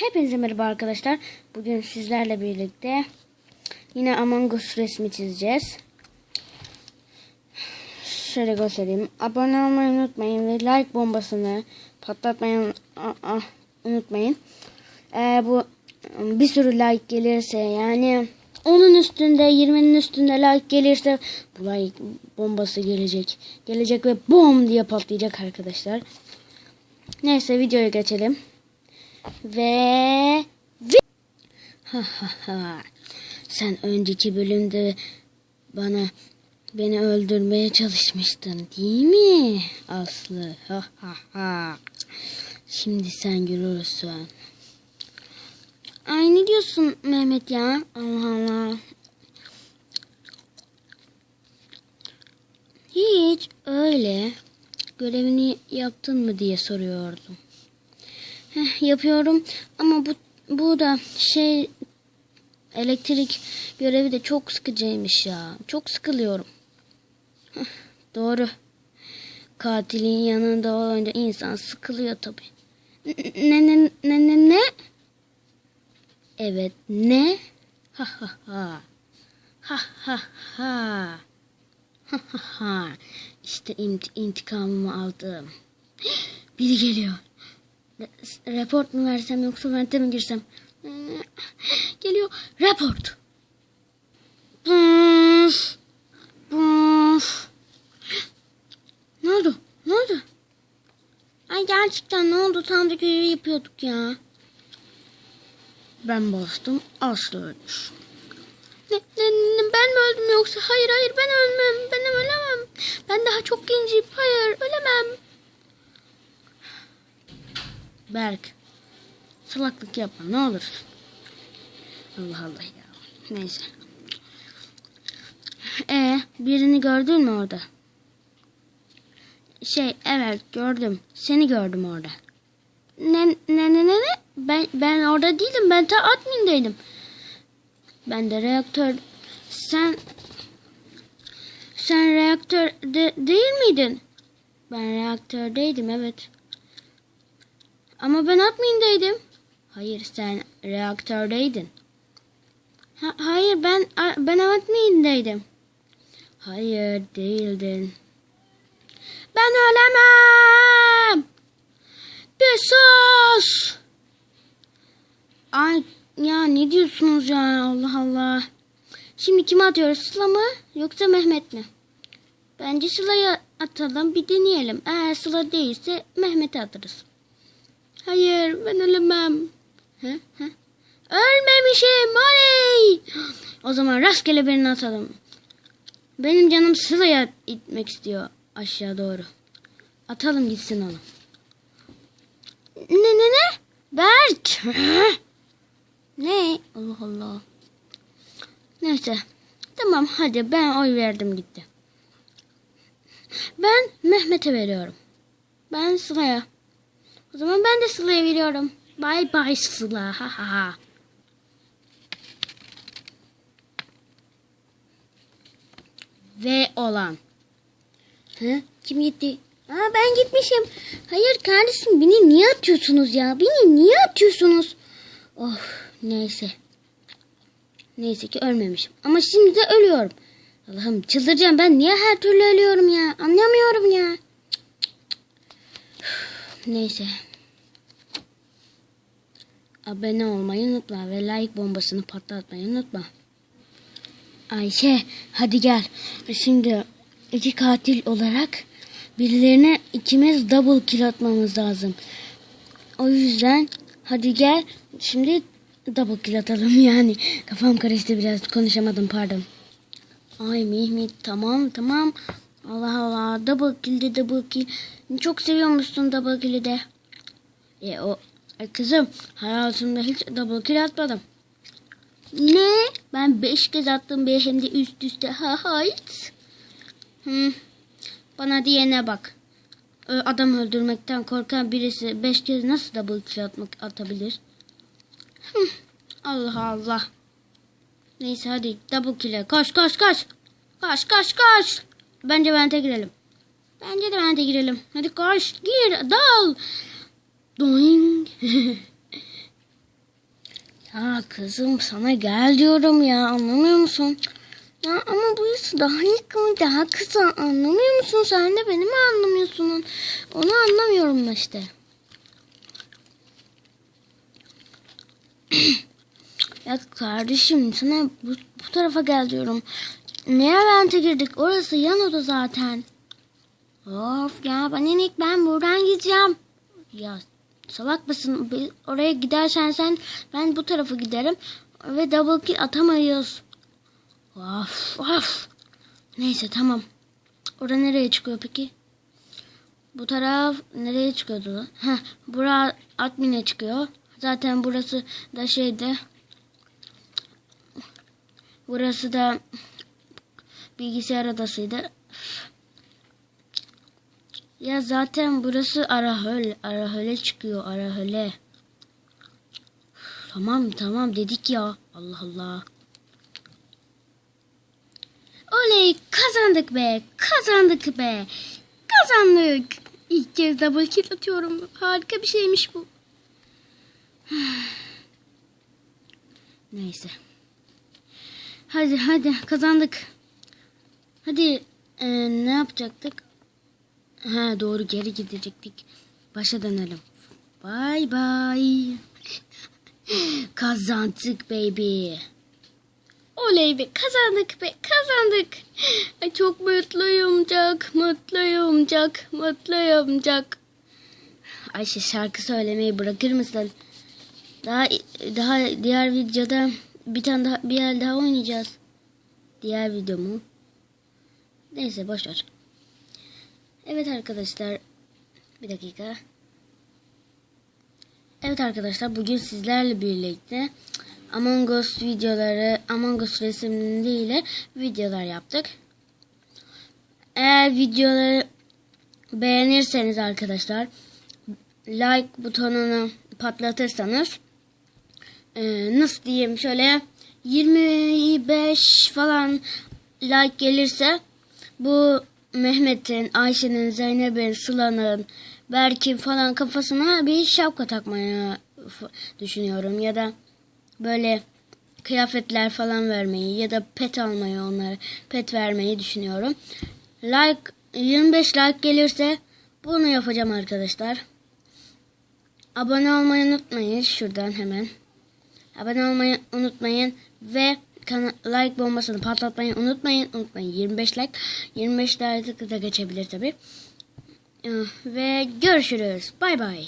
Hepinize merhaba arkadaşlar. Bugün sizlerle birlikte yine Among Us resmi çizeceğiz. Şöyle göstereyim. Abone olmayı unutmayın ve like bombasını patlatmayı unutmayın. Eğer bu bir sürü like gelirse yani onun üstünde 20'nin üstünde like gelirse bu like bombası gelecek. Gelecek ve bom diye patlayacak arkadaşlar. Neyse videoya geçelim. Ve ha ha ha. Sen önceki bölümde bana beni öldürmeye çalışmıştın değil mi Aslı? Ha ha ha. Şimdi sen görürsün. Ay ne diyorsun Mehmet ya? Allah Allah. Hiç öyle görevini yaptın mı diye soruyordum. Heh, yapıyorum ama bu bu da şey elektrik görevi de çok sıkıcıymış ya. Çok sıkılıyorum. Heh, doğru. Katilin yanında olunca insan sıkılıyor tabi. Ne ne ne ne ne? Evet ne? Ha ha ha. Ha ha ha. Ha ha ha. İşte int intikamımı aldım. Biri geliyor. Re- Report mu versem yoksa vente mi girsem? Geliyor. Report. Puf. Puf. Ne oldu? Ne oldu? Ay gerçekten ne oldu? Tam da görevi yapıyorduk ya. Ben bastım. Aslı ölmüş. Ne, ne, ne, ben mi öldüm yoksa? Hayır hayır ben ölmem. Ben ölemem. Ben daha çok gencim. Hayır ölemem. Berk. Salaklık yapma ne olursun. Allah Allah ya. Neyse. E birini gördün mü orada? Şey evet gördüm. Seni gördüm orada. Ne ne ne ne ne? Ben ben orada değilim. Ben ta admindeydim. Ben de reaktör. Sen sen reaktör de, değil miydin? Ben reaktördeydim evet. Ama ben admindeydim. Hayır sen reaktördeydin. Ha, hayır ben ben admindeydim. Hayır değildin. Ben ölemem. Bir sus. Ay ya ne diyorsunuz ya Allah Allah. Şimdi kime atıyoruz Sıla mı yoksa Mehmet mi? Bence Sıla'ya atalım bir deneyelim. Eğer Sıla değilse Mehmet'e atarız. Hayır ben ölemem. He? He? Ölmemişim oley. O zaman rastgele birini atalım. Benim canım Sıla'ya itmek istiyor aşağı doğru. Atalım gitsin onu. Ne ne ne? Berk. ne? Allah Allah. Neyse. Tamam hadi ben oy verdim gitti. Ben Mehmet'e veriyorum. Ben Sıla'ya. O zaman ben de Sıla'ya veriyorum. Bye bye Sıla. Ha ha ha. Ve olan. Hı? Kim gitti? Aa ben gitmişim. Hayır kardeşim beni niye atıyorsunuz ya? Beni niye atıyorsunuz? Of neyse. Neyse ki ölmemişim. Ama şimdi de ölüyorum. Allah'ım çıldıracağım ben niye her türlü ölüyorum ya? Anlamıyorum ya. Neyse. Abone olmayı unutma ve like bombasını patlatmayı unutma. Ayşe hadi gel. Şimdi iki katil olarak birilerine ikimiz double kill atmamız lazım. O yüzden hadi gel şimdi double kill atalım yani. Kafam karıştı biraz konuşamadım pardon. Ay Mehmet tamam tamam. Allah Allah double kill de double kill. Çok seviyormuşsun double kill'i de. E o e kızım hayatımda hiç double kill atmadım. Ne? Ben beş kez attım be hem de üst üste. Ha hayt. Hı. Bana diyene bak. Adam öldürmekten korkan birisi beş kez nasıl double kill atmak atabilir? Hı. Allah Allah. Neyse hadi double kill'e koş koş koş. Koş koş koş. Bence vente girelim. Bence de vente girelim. Hadi koş gir dal. Doing. Ya kızım sana gel diyorum ya anlamıyor musun? Ya ama bu yüzü daha ilk daha kısa anlamıyor musun? Sen de beni mi anlamıyorsun? Onu anlamıyorum işte. ya kardeşim sana bu, bu tarafa gel diyorum. Neye vente girdik? Orası yan oda zaten. Of ya inik ben buradan gideceğim. Ya salak mısın? Oraya gidersen sen ben bu tarafa giderim. Ve double kill atamayız. Of of. Neyse tamam. Orada nereye çıkıyor peki? Bu taraf nereye çıkıyordu? Heh, bura admin'e çıkıyor. Zaten burası da şeyde. Burası da bilgisayar odasıydı. Ya zaten burası Arahöl. Arahöl'e çıkıyor. Arahöl'e. Tamam tamam dedik ya. Allah Allah. Oley kazandık be. Kazandık be. Kazandık. İlk kez double kill atıyorum. Harika bir şeymiş bu. Neyse. Hadi hadi kazandık. Hadi e, ne yapacaktık? Ha doğru geri gidecektik. Başa dönelim. Bye bye. Kazandık baby. Oley be kazandık be kazandık. Ay, çok mutluyum çok mutluyum çok mutluyum çok. Ayşe şarkı söylemeyi bırakır mısın? Daha daha diğer videoda bir tane daha bir yer daha oynayacağız. Diğer videomu. Neyse boş ver. Evet arkadaşlar. Bir dakika. Evet arkadaşlar bugün sizlerle birlikte Among Us videoları, Among Us resimleriyle videolar yaptık. Eğer videoları beğenirseniz arkadaşlar like butonunu patlatırsanız e, nasıl diyeyim şöyle 25 falan like gelirse bu Mehmet'in, Ayşe'nin, Zeynep'in, Sıla'nın, Berk'in falan kafasına bir şapka takmaya düşünüyorum. Ya da böyle kıyafetler falan vermeyi ya da pet almayı onlara pet vermeyi düşünüyorum. Like 25 like gelirse bunu yapacağım arkadaşlar. Abone olmayı unutmayın şuradan hemen. Abone olmayı unutmayın ve like bombasını patlatmayı unutmayın. Unutmayın 25 like. 25 like da geçebilir tabi. Ve görüşürüz. Bay bay.